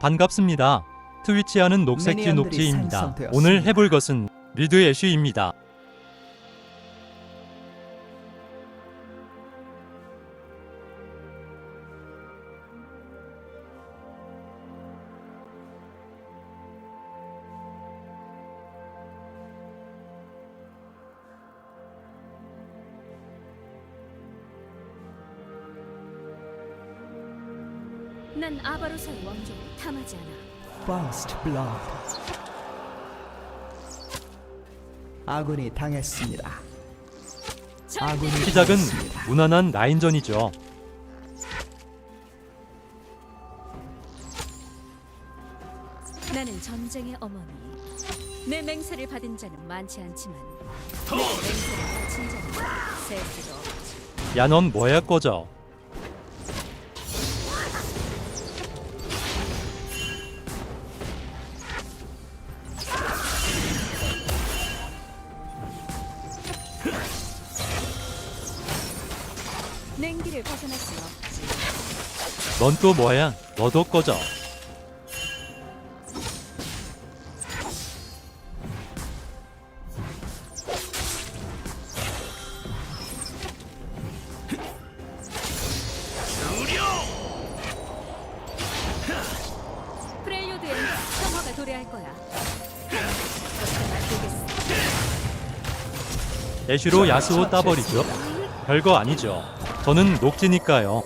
반갑습니다. 트위치하는 녹색지 녹지입니다. 오늘 해볼 것은 리드 애쉬입니다. 난 아바로사의 왕족을 탐하지 않아. First Blood 아군이 당했습니다. 아군이 시작은 당했습니다. 무난한 라인전이죠. 나는 전쟁의 어머니. 내 맹세를 받은 자는 많지 않지만 내 맹세를 바친 자는 셀 수도 없지. 야넌 뭐야 꺼져. 냉기를 벗어날 수 없지. 넌 또 뭐야? 너도 꺼져. 프렐류드엔 평화가 도래할 거야. 그렇게 말 되겠어. 애쉬로 야스오 따버리죠. 별거 아니죠. 저는 녹지니까요.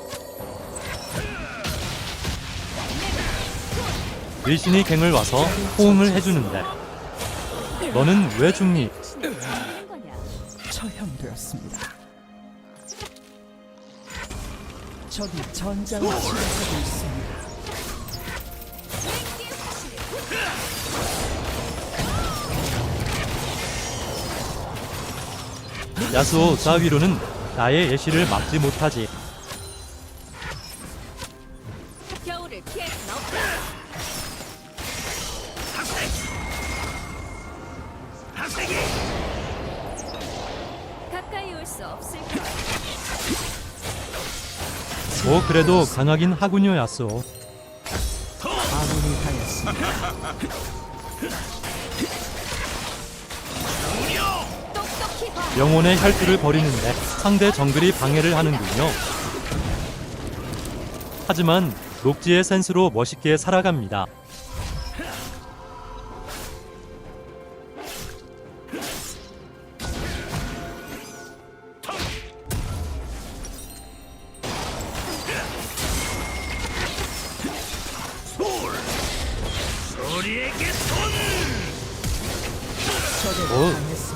리신이 갱을 와서 호응을 해주는데 너는 왜 죽니? 처형되었습니다. 적이 전장을 치러서고 있습니다. 야스오 따위로는 나의 애쉬를 막지 못하지. 뭐 그래도 강하긴 하군요 야스오. 아군이 당했습니다. 영혼의 혈투를 벌이는데 상대 정글이 방해를 하는군요. 하지만 녹지의 센스로 멋있게 살아갑니다.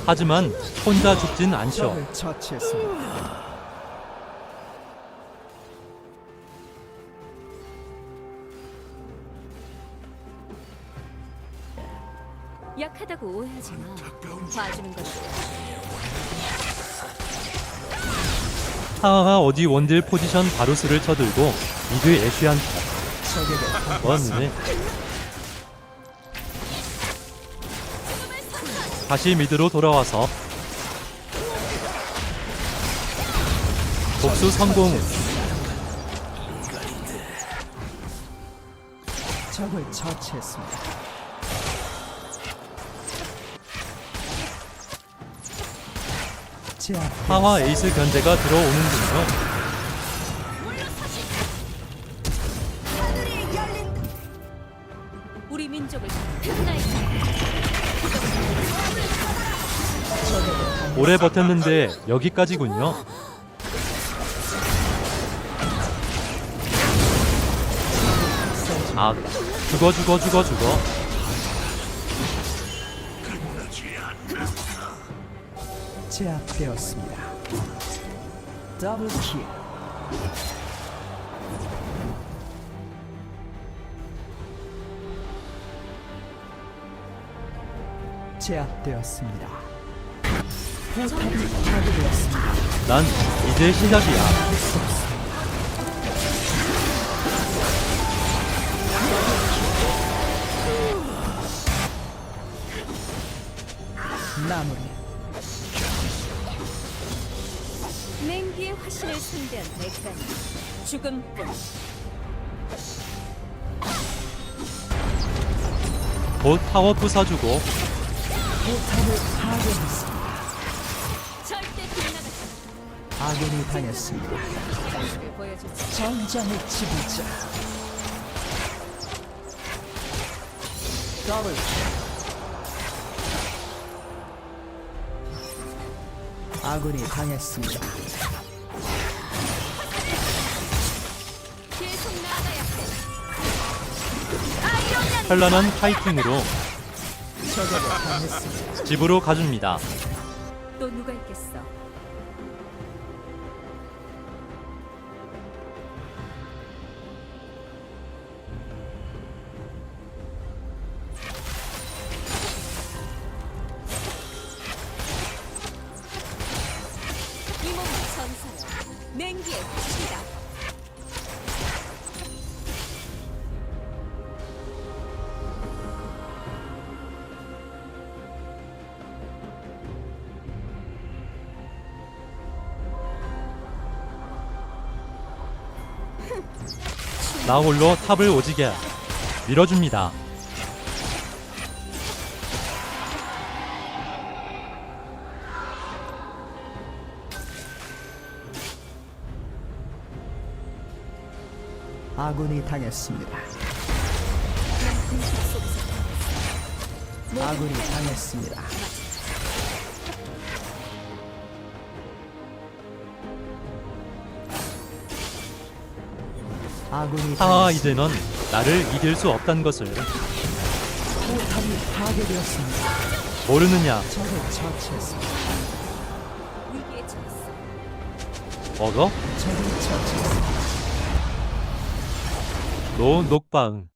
하지만 혼자 죽진 않죠. 약하다고 오해하지 마. 봐주는 거지. 하하하 어디 원딜 포지션 바루스를 쳐들고 미드 애쉬한테 적에 다시 미드로 돌아와서 복수 성공. 적을 처치했습니다. 하와 에이스 견제가 들어오는군요. 우리 민족을 하나의 오래 버텼는데 여기까지군요. 아, 죽어 죽어 죽어 죽어. 제압되었습니다. 더블 킬. 제압되었습니다. 난 이제 시작이야. 마무리. 냉기의 화신을 상대한 대가는 죽음뿐. 곧 타워 부숴주고 포탑을 파괴했습니다. 아군이 당했습니다. 전장의 지배자. 더블 아군이 당했습니다. 현란한 파이팅으로 적에게 당했습니다. 집으로 가줍니다. 또 누가 있겠어? 나 홀로 탑을 오지게 밀어줍니다. 아군이 당했습니다. 아군이 당했습니다. 아 당했습니다. 이제는 나를 이길 수 없단 것을. 모르느냐 처치했습니다. 노 녹바응